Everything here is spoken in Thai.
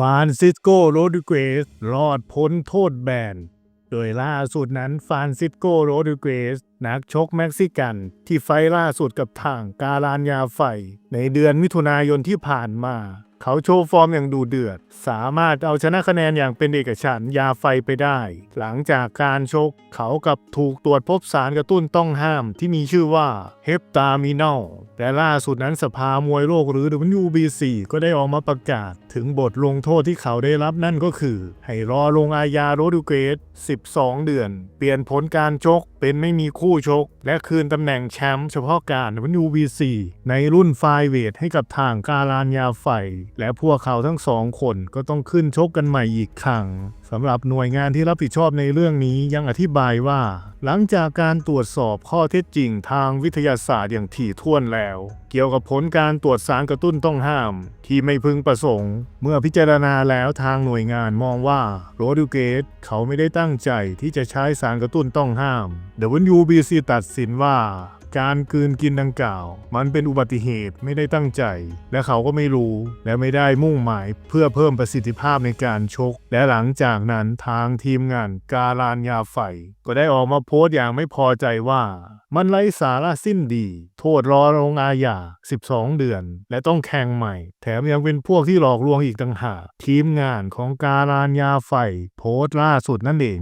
ฟรานซิสโกโรดริเกสรอดพ้นโทษแบน โดยล่าสุดนั้นฟรานซิสโกโรดริเกสนักชกเม็กซิกัน ที่ไฟล่าสุดกับทางการานยาไฟ ในเดือนมิถุนายนที่ผ่านมา เขาโชว์ฟอร์มอย่างดูเดือด สามารถเอาชนะคะแนนอย่างเป็นเอกฉันท์ยาไฟไปได้ หลังจากการชก เขากับถูกตรวจพบสารกระตุ้นต้องห้ามที่มีชื่อว่าเฮปตามินอลแต่ล่าสุดนั้นสภามวยโลกหรือ WBC ก็ได้ออกมาประกาศ ถึงบทลงโทษที่เขาได้รับนั่นก็คือ ให้รอลงอาญาโรดูเกส12 เดือน เปลี่ยนผลการชกเป็นไม่มีคู่ชก และคืนตำแหน่งแชมป์เฉพาะการ WBC ในรุ่นไฟเวทให้กับทางการานยาไฟ และพวกเขาทั้งสองคนก็ต้องขึ้นชกกันใหม่อีกครั้งสำหรับหน่วยงานที่รับผิดชอบในเรื่องนี้ยังอธิบายว่า หลังจากการตรวจสอบข้อเท็จจริงทางวิทยาศาสตร์อย่างถี่ถ้วนแล้ว เกี่ยวกับผลการตรวจสารกระตุ้นต้องห้าม ที่ไม่พึงประสงค์ เมื่อพิจารณาแล้วทางหน่วยงานมองว่าโรดิเกตเขาไม่ได้ตั้งใจที่จะใช้สารกระตุ้นต้องห้าม WBC ตัดสินว่า การกืนกินดังกล่าว มันเป็นอุบัติเหตุไม่ได้ตั้งใจ และเขาก็ไม่รู้ และไม่ได้มุ่งหมายเพื่อเพิ่มประสิทธิภาพในการชก และหลังจากนั้นทางทีมงานการานยาไฟ ก็ได้ออกมาโพสต์อย่างไม่พอใจว่า มันไร้สาระสิ้นดี โทษรอลงอาญา 12 เดือน และต้องแข่งใหม่ แถมยังเป็นพวกที่หลอกลวงอีกต่างหากทีมงานของการานยาไฟ โพสต์ล่าสุดนั่นเอง